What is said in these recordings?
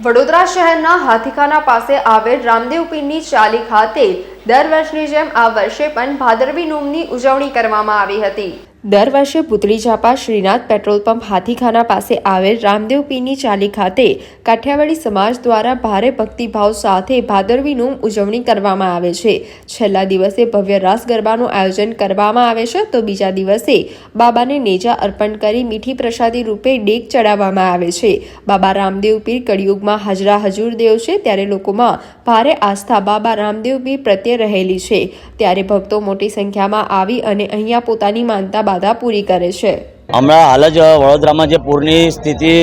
વડોદરા શહેરના હાથીખાના પાસે આવેલ રામદેવ પીરની ચાલી ખાતે દર વર્ષની જેમ આ વર્ષે પણ ભાદરવી નોમની ઉજવણી કરવામાં આવી હતી. દર વર્ષે પુતળી ઝાપા શ્રીનાથ પેટ્રોલ પંપ હાથીખાના પાસે આવેલ રામદેવ પીરની ચાલી ખાતે કાઠિયાવાડી સમાજ દ્વારા ભારે ભક્તિભાવ સાથે ભાદરવીનું ઉજવણી કરવામાં આવે છે. છેલ્લા દિવસે ભવ્ય રાસ ગરબાનું આયોજન કરવામાં આવે છે તો બીજા દિવસે બાબાને નેજા અર્પણ કરી મીઠી પ્રસાદી રૂપે ડેક ચડાવવામાં આવે છે. બાબા રામદેવ પીર કળિયુગમાં હાજરા હજુર દેવ છે ત્યારે લોકોમાં ભારે આસ્થા બાબા રામદેવ પીર પ્રત્યે રહેલી છે. ત્યારે ભક્તો મોટી સંખ્યામાં આવી અને અહીંયા પોતાની માનતા બાધા પૂરી કરે છે. હમણાં હાલ જ વડોદરામાં જે પૂરની સ્થિતિ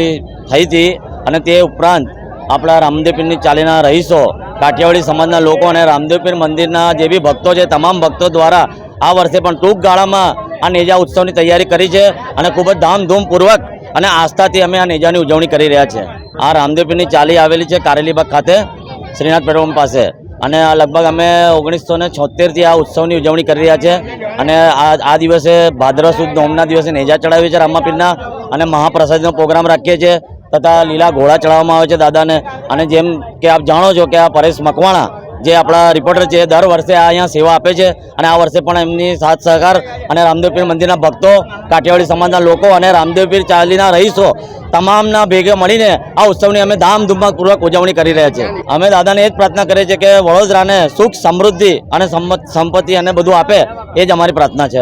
થઈ હતી અને તે ઉપરાંત આપણા રામદેવપીરની ચાલીના રહીશો, કાઠિયાવાડી સમાજના લોકો અને રામદેવપીર મંદિરના જે બી ભક્તો છે, તમામ ભક્તો દ્વારા આ વર્ષે પણ ટૂંક ગાળામાં આ નેજા ઉત્સવની તૈયારી કરી છે અને ખૂબ જ ધામધૂમપૂર્વક અને આસ્થાથી અમે આ નેજાની ઉજવણી કરી રહ્યા છે. આ રામદેવપીરની ચાલી આવેલી છે કારેલીબાગ ખાતે. શ્રીનાથ પેટ્રોલ પાસે. અને લગભગ અમે ઓગણીસો ને છોતેરથી આ ઉત્સવની ઉજવણી કરી રહ્યા છે. અને આ આ દિવસે ભાદ્ર સુદ નોમના દિવસે નેજા ચડાવીએ છીએ રામાપીરના અને મહાપ્રસાદનો પ્રોગ્રામ રાખીએ છીએ તથા લીલા ઘોડા ચડાવવામાં આવે છે દાદાને. અને જેમ કે આપ જાણો છો કે આ પરેશ મકવાણા જે આપણા રિપોર્ટર છે, દર વર્ષે આ અહીંયા સેવા આપે છે અને આ વર્ષે પણ એમની સાથ સહકાર અને રામદેવપીર મંદિરના ભક્તો, કાઠિયાવાડી સમાજના લોકો અને રામદેવપીર ચાલીના રહીશો તમામના ભેગે મળીને આ ઉત્સવની અમે ધામધૂમપૂર્વક ઉજવણી કરી રહ્યા છીએ. અમે દાદાને એ જ પ્રાર્થના કરીએ છીએ કે વડોદરાને સુખ સમૃદ્ધિ અને સંપત્તિ અને બધું આપે, એ જ અમારી પ્રાર્થના છે.